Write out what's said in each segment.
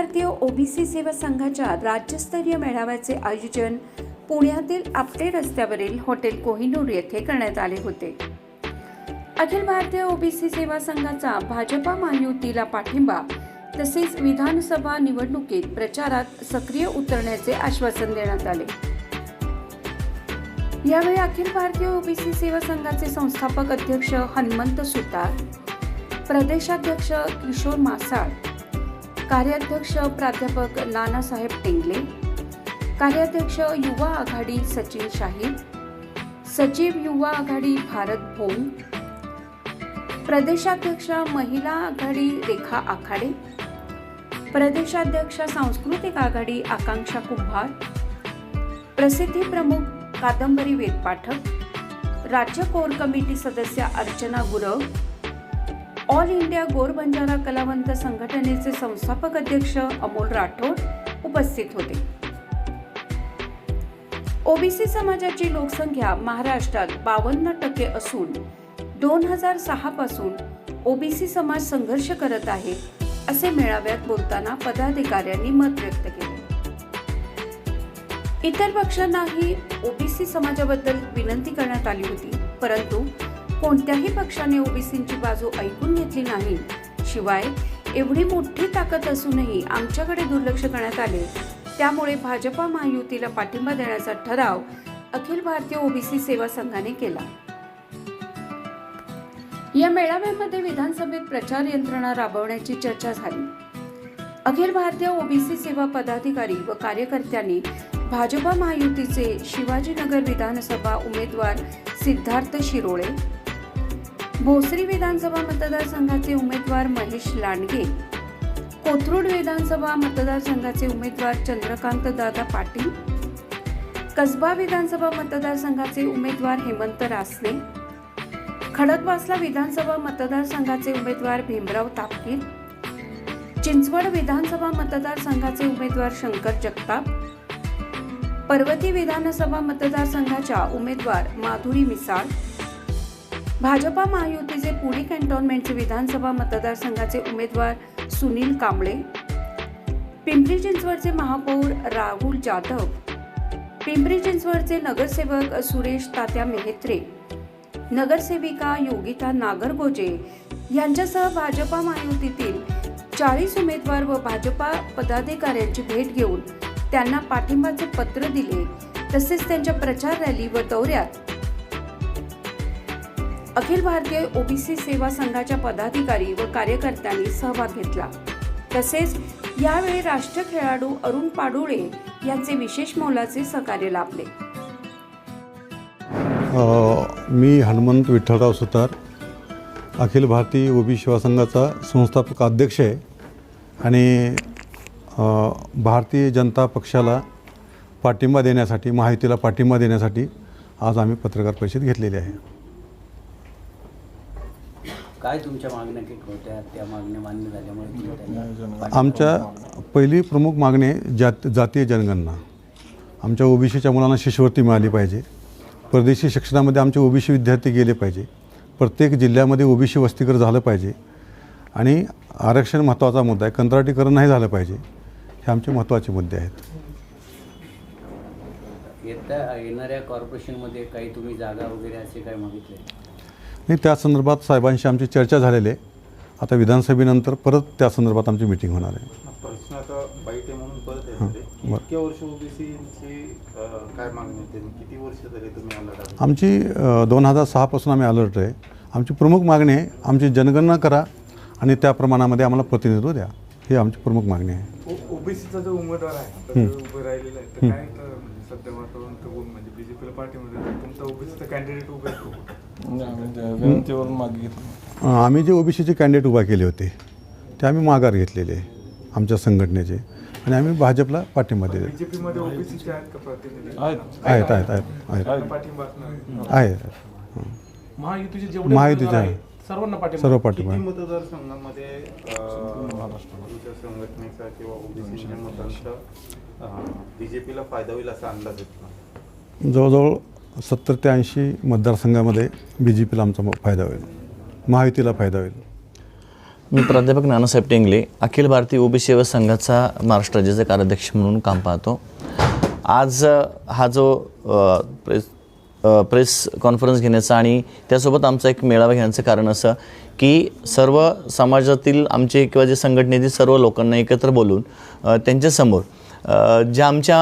भारतीय ओबीसी सेवा संघाच्या राज्यस्तरीय मेळाव्याचे आयोजन पुण्यातील आपटे रस्त्यावरील हॉटेल कोहिनूर येथे करण्यात आले होते. अखिल भारतीय ओबीसी सेवा संघाचा भाजपा महायुतीला पाठिंबा तसेच विधानसभा निवडणुकीत प्रचारात सक्रिय उतरण्याचे आश्वासन देण्यात आले. यावेळी अखिल भारतीय ओबीसी सेवा संघाचे संस्थापक अध्यक्ष हनुमंत सुतार प्रदेशाध्यक्ष किशोर मासाळ कार्याध्यक्ष प्राध्यापक नानासाहेब टेंगले कार्याध्यक्ष युवा आघाडी सचिन शाहीद सचिव युवा आघाडी भारत भोंग प्रदेशाध्यक्ष महिला आघाडी रेखा आखाडे प्रदेशाध्यक्ष सांस्कृतिक आघाडी आकांक्षा कुंभार प्रसिद्धी प्रमुख कादंबरी वेद पाठक राज्य कोर कमिटी सदस्य अर्चना गुरव ऑल इंडिया गोर बंजारा कलावंत संघटनेचे संस्थापक अध्यक्ष अमोल राठोड उपस्थित होते. ओबीसी समाजाची लोकसंख्या महाराष्ट्रात बावन्न टक्के असून दोन हजार सहा पासून ओबीसी समाज संघर्ष करत आहे असे मेळाव्यात बोलताना पदाधिकाऱ्यांनी मत व्यक्त केले. इतर पक्षांनाही ओबीसी समाजाबद्दल विनंती करण्यात आली होती परंतु कोणत्याही पक्षाने ओबीसींची बाजू ऐकून घेतली नाही. शिवाय एवढी मोठी ताकद असूनही आमच्याकडे दुर्लक्ष करण्यात आले. त्यामुळे भाजपा महायुतीला पाठिंबा देण्याचा ठराव अखिल भारतीय ओबीसी सेवा संघाने केला. या मेळाव्यामध्ये विधानसभेत प्रचार यंत्रणा राबवण्याची चर्चा झाली. अखिल भारतीय ओबीसी सेवा पदाधिकारी व कार्यकर्त्यांनी भाजपा महायुतीचे शिवाजीनगर विधानसभा उमेदवार सिद्धार्थ शिरोळे भोसरी विधानसभा मतदारसंघाचे उमेदवार महेश लांडगे कोथरूड विधानसभा मतदारसंघाचे उमेदवार चंद्रकांत दादा पाटील कसबा विधानसभा मतदारसंघाचे उमेदवार हेमंत रासने खडकवासला विधानसभा मतदारसंघाचे उमेदवार भीमराव तापकीर चिंचवड विधानसभा मतदारसंघाचे उमेदवार शंकर जगताप पर्वती विधानसभा मतदारसंघाच्या उमेदवार माधुरी मिसाळ भाजपा महायुतीचे पुणे कॅन्टोन्मेंटचे विधानसभा मतदारसंघाचे उमेदवार सुनील कांबळे पिंपरी चिंचवडचे महापौर राहुल जाधव पिंपरी चिंचवडचे नगरसेवक सुरेश तात्या मेहत्रे नगरसेविका योगिता नागरगोजे यांच्यासह भाजपा महायुतीतील चाळीस उमेदवार व भाजपा पदाधिकाऱ्यांची भेट घेऊन त्यांना पाठिंबाचे पत्र दिले. तसेच त्यांच्या प्रचार रॅली व दौऱ्यात अखिल भारतीय ओबीसी सेवा संघाच्या पदाधिकारी व कार्यकर्त्यांनी सहभाग घेतला. तसेच यावेळी राष्ट्रीय खेळाडू अरुण पाडुळे यांचे विशेष मोलाचे सहकार्य लाभले. मी हनुमंत विठ्ठलराव सुतार अखिल भारतीय ओबी सेवा संघाचा संस्थापक अध्यक्ष आहे आणि भारतीय जनता पक्षाला पाठिंबा देण्यासाठी महायुतीला पाठिंबा देण्यासाठी आज आम्ही पत्रकार परिषद घेतलेली आहे. काय तुमच्या मागण्या होत्या? त्या मागण्या मान्य झाल्यामुळे तुम्ही त्यांना आमच्या पहिली प्रमुख मागणी आहे जात जातीय जनगणना. आमच्या ओबीसीच्या मुलांना शिष्यवृत्ती मिळाली पाहिजे. परदेशी शिक्षणामध्ये आमचे ओबीसी विद्यार्थी गेले पाहिजे. प्रत्येक जिल्ह्यामध्ये ओबीसी वसतिगृह झालं पाहिजे. आणि आरक्षण महत्त्वाचा मुद्दा आहे. कंत्राटीकरण नाही झालं पाहिजे. हे आमचे महत्त्वाचे मुद्दे आहेत. येत्या येणाऱ्या कॉर्पोरेशनमध्ये काही तुम्ही जागा वगैरे असे काय मागितले? आणि त्या संदर्भात साहेबांशी आमची चर्चा झालेली आहे. आता विधानसभेनंतर परत त्या संदर्भात आमची मिटिंग होणार आहे. प्रश्न आता बाईट आहे म्हणून परत हां, आहे की बरं. इतक्या वर्ष ओबीसीची काय मागणी होते आणि किती वर्ष झाले तुम्ही आला आमची दोन हजार सहापासून आम्ही अलर्ट आहे. आमची प्रमुख मागणी आहे आमची जनगणना करा आणि त्या प्रमाणामध्ये आम्हाला प्रतिनिधित्व द्या. ही आमची प्रमुख मागणी आहे. ओबीसीचा जो उमेदवार आहे उभं राहिलेला आहे तर काय तर सध्या वातावरण तर बोल म्हणजे बीजेपीला पाठीमध्ये तुमचा ओबीसीचा कॅन्डिडेट उभा आहे का? विनंतीवरून मागे घेतलं. अ, आम्ही जे ओबीसीचे कॅन्डिडेट उभा केले होते ते आम्ही माघार घेतलेले आहे आमच्या संघटनेचे. आणि आम्ही भाजपला पाठिंबा दिले बीजेपीमध्ये ओबीसीचे आहेत का प्रतिनिधी? आहेत. आहेत आहेत आहेत आहेत. त्यांना पाठिंबा असणार. आहे. महायुतीचे जेवढे महायुतीचे उमेदवार आहे. आहेत, सर्वांना पाठिंबा. सर्व किती पाठिंबा आहे. मतदारसंघामध्ये अं, तुमच्या संघटनेचा किंवा ओबीसीच्या मतांचा बीजेपीला फायदा होईल असा अंदाज येतो जवळजवळ सत्तर ते ऐंशी मतदारसंघामध्ये बी जे पीला आमचा फायदा होईल. महायुतीला फायदा होईल. मी प्राध्यापक नानासाहेब टेंगले अखिल भारतीय ओबीसी सेवा संघाचा महाराष्ट्र राज्याचा कार्याध्यक्ष म्हणून काम पाहतो. आज हा जो प्रेस प्रेस कॉन्फरन्स घेण्याचा आणि त्यासोबत आमचा एक मेळावा घेण्याचं कारण असं की सर्व समाजातील आमचे किंवा जे संघटनेतील सर्व लोकांना एकत्र बोलून त्यांच्यासमोर ज्या आमच्या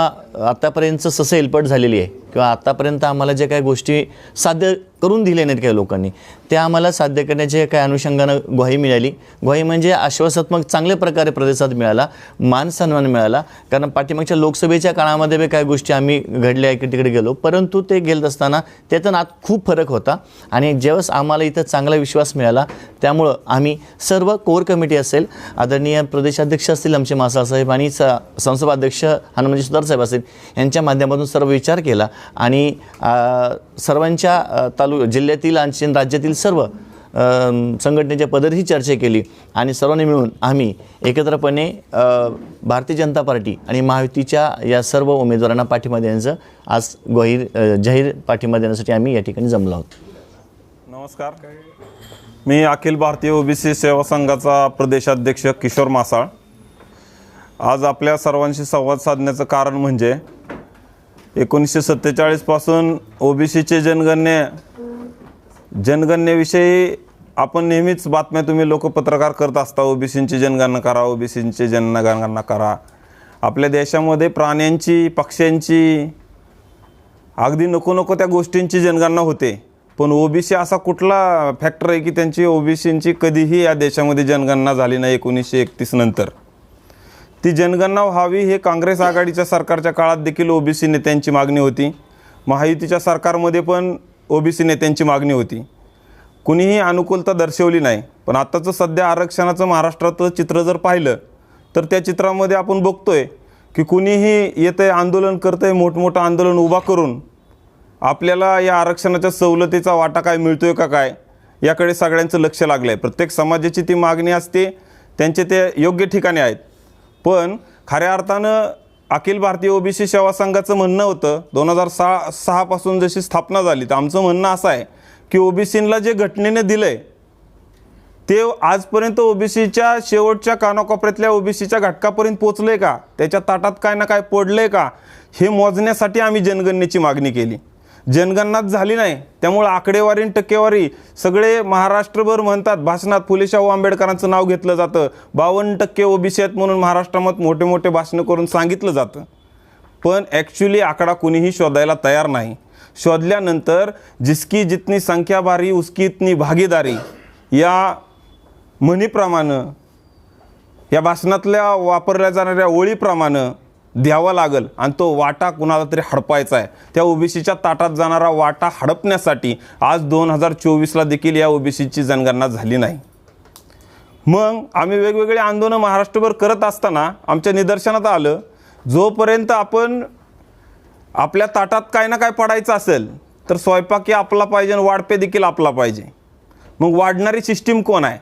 आत्तापर्यंतचं ससं एलपट झालेली आहे किंवा आत्तापर्यंत आम्हाला ज्या काही गोष्टी साध्य करून दिले नाहीत काही लोकांनी. ते आम्हाला साध्य करण्याची काही अनुषंगानं ग्वाही मिळाली. ग्वाही म्हणजे आश्वासात्मक चांगल्या प्रकारे प्रतिसाद मिळाला मान सन्मान मिळाला. कारण पाठीमागच्या लोकसभेच्या काळामध्ये बी काही गोष्टी आम्ही घडल्या इकडे तिकडे गेलो. परंतु ते गेलं असताना त्याचा नात खूप फरक होता. आणि जेव्हाच आम्हाला इथं चांगला विश्वास मिळाला त्यामुळं आम्ही सर्व कोर कमिटी असेल आदरणीय प्रदेशाध्यक्ष असतील आमचे मासासाहेब आणि स संसभाध्यक्ष हनुमानजी सुधार साहेब असतील यांच्या माध्यमातून सर्व विचार केला. आणि सर्वांच्या अ, तालु जिल्ह्यातील आणि राज्यातील सर्व संघटनेच्या संघटनेच्या ही चर्चा केली आणि सर्वांनी मिळून आम्ही एकत्रपणे भारतीय जनता पार्टी आणि महायुतीच्या या सर्व उमेदवारांना पाठिंबा देण्याचं आज गोहीर जाहीर पाठिंबा देण्यासाठी आम्ही या ठिकाणी जमलो आहोत. नमस्कार. मी अखिल भारतीय ओबीसी सेवा संघाचा प्रदेशाध्यक्ष किशोर मासाळ. आज आपल्या सर्वांशी संवाद साधण्याचं कारण म्हणजे एकोणीसशे सत्तेचाळीसपासून ओबीसीचे जनगणने जनगणनेविषयी आपण नेहमीच बातम्या तुम्ही लोक पत्रकार करत असता ओबीसींची जनगणना करा ओबीसींची जनगणना करा. आपल्या देशामध्ये प्राण्यांची पक्ष्यांची अगदी नको नको त्या गोष्टींची जनगणना होते. पण ओबीसी असा कुठला फॅक्टर आहे की त्यांची ओबीसींची कधीही या देशामध्ये जनगणना झाली नाही एकोणीसशे एकतीस नंतर? ती जनगणना व्हावी हे काँग्रेस आघाडीच्या सरकारच्या काळात देखील ओबीसी नेत्यांची मागणी होती. महायुतीच्या सरकारमध्ये पण ओबीसी नेत्यांची मागणी होती. कुणीही अनुकूलता दर्शवली नाही पण आत्ताचं सध्या आरक्षणाचं महाराष्ट्रातलं चित्र जर पाहिलं तर त्या चित्रामध्ये आपण बघतोय की कुणीही येतं आहे आंदोलन करतं आहे मोठमोठं आंदोलन उभा करून आपल्याला या आरक्षणाच्या सवलतीचा वाटा काय मिळतो आहे का काय याकडे सगळ्यांचं लक्ष लागलं आहे प्रत्येक समाजाची ती मागणी असते त्यांचे ते योग्य ठिकाणी आहेत. पण खऱ्या अर्थानं अखिल भारतीय ओबीसी सेवा संघाचं म्हणणं होतं दोन हजार सहा सहापासून जशी स्थापना झाली तर आमचं म्हणणं असं आहे की ओबीसींना जे घटनेने दिलं आहे ते आजपर्यंत ओबीसीच्या शेवटच्या कानाकोपऱ्यातल्या ओबीसीच्या घटकापर्यंत पोचलं आहे का? त्याच्या ताटात काय ना काय पडलं आहे का? हे मोजण्यासाठी आम्ही जनगणनेची मागणी केली. जनगणनाच झाली नाही. त्यामुळं आकडेवारी आणि टक्केवारी सगळे महाराष्ट्रभर म्हणतात भाषणात फुले शाहू आंबेडकरांचं नाव घेतलं जातं. बावन्न टक्के ओबीसी आहेत म्हणून महाराष्ट्रामध्ये मोठे मोठे भाषणं करून सांगितलं जातं. पण ॲक्च्युली आकडा कुणीही शोधायला तयार नाही. शोधल्यानंतर जिसकी जितनी संख्या भारी उसकी इतनी भागीदारी या म्हणीप्रमाणे या भाषणातल्या वापरल्या जाणाऱ्या ओळीप्रमाणे द्यावा लागल आणि तो वाटा कुणाला तरी हडपायचा आहे. त्या ओबीसीच्या ताटात जाणारा वाटा हडपण्यासाठी आज दोन हजार चोवीसला देखील या ओबीसीची जनगणना झाली नाही. मग आम्ही वेगवेगळे आंदोलनं महाराष्ट्रभर करत असताना आमच्या निदर्शनात आलं जोपर्यंत आपण आपल्या ताटात काय ना काय पडायचं असेल तर स्वयंपाकी आपला पाहिजे आणि वाढपे देखील आपला पाहिजे. मग वाढणारी सिस्टीम कोण आहे?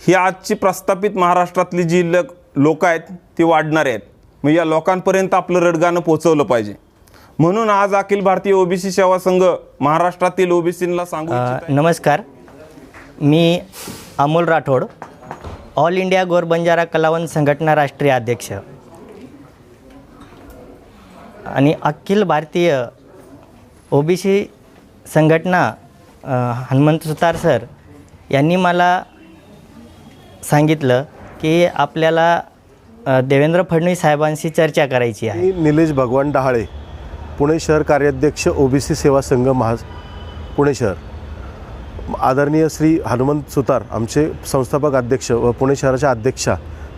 ही आजची प्रस्थापित महाराष्ट्रातली जी लोक लोक आहेत ती वाढणारे आहेत. मग या लोकांपर्यंत आपलं रडगाणं पोचवलं पाहिजे. म्हणून आज अखिल भारतीय ओबीसी सेवा संघ महाराष्ट्रातील ओबीसींना सांगू अ, इच्छित आहे. नमस्कार. मी अमोल राठोड ऑल इंडिया गोर बंजारा कलावंत संघटना राष्ट्रीय अध्यक्ष. आणि अखिल भारतीय ओबीसी संघटना अ, हनुमंत सुतार सर यांनी मला सांगितलं की आपल्याला अ, देवेंद्र फडणवीस साहेबांशी चर्चा करायची आहे. मी निलेश भगवान डहाळे पुणे शहर कार्याध्यक्ष ओबीसी सेवा संघ महा पुणे शहर. आदरणीय श्री हनुमंत सुतार आमचे संस्थापक अध्यक्ष व पुणे शहराच्या अध्यक्षा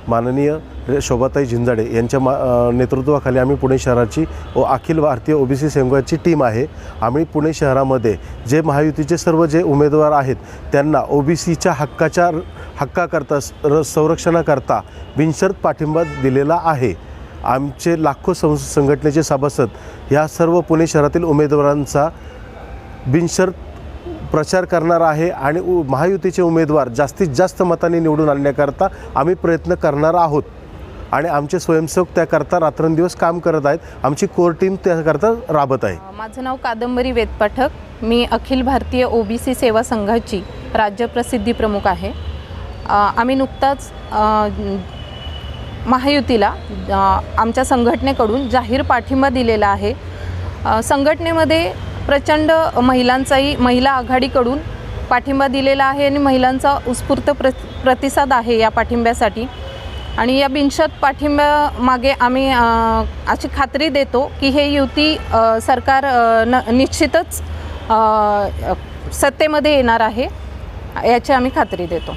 माननीय शोभाताई झिंजाडे यांच्या मा अ, नेतृत्वाखाली आम्ही पुणे शहराची व अखिल भारतीय ओबीसी संघाची टीम आहे. आम्ही पुणे शहरामध्ये जे महायुतीचे सर्व जे उमेदवार आहेत त्यांना ओबीसीच्या हक्काच्या हक्काकरता स- र- संरक्षणाकरता बिनशर्त पाठिंबा दिलेला आहे. आमचे लाखो सं संघटनेचे सभासद ह्या सर्व पुणे शहरातील उमेदवारांचा बिनशर्त प्रचार करणार आहे आणि उ महायुतीचे उमेदवार जास्तीत जास्त मताने निवडून आणण्याकरता आम्ही प्रयत्न करणार आहोत. आणि आमचे स्वयंसेवक त्याकरता रात्रंदिवस काम करत आहेत. आमची कोर टीम त्याकरता राबत आहे. माझं नाव कादंबरी वेदपाठक. मी अखिल भारतीय ओबीसी सेवा संघाची राज्य प्रसिद्धी प्रमुख आहे. आम्ही नुकताच महायुतीला आमच्या संघटनेकडून जाहीर पाठिंबा दिलेला आहे. संघटनेमध्ये प्रचंड महिलांचाही महिला आघाडीकडून पाठिंबा दिलेला आहे आणि महिलांचा उत्स्फूर्त प्र प्रतिसाद आहे या पाठिंब्यासाठी. आणि या बिनशत पाठिंब्यामागे आम्ही अशी खात्री देतो की हे युती सरकार न निश्चितच सत्तेमध्ये येणार आहे याची आम्ही खात्री देतो.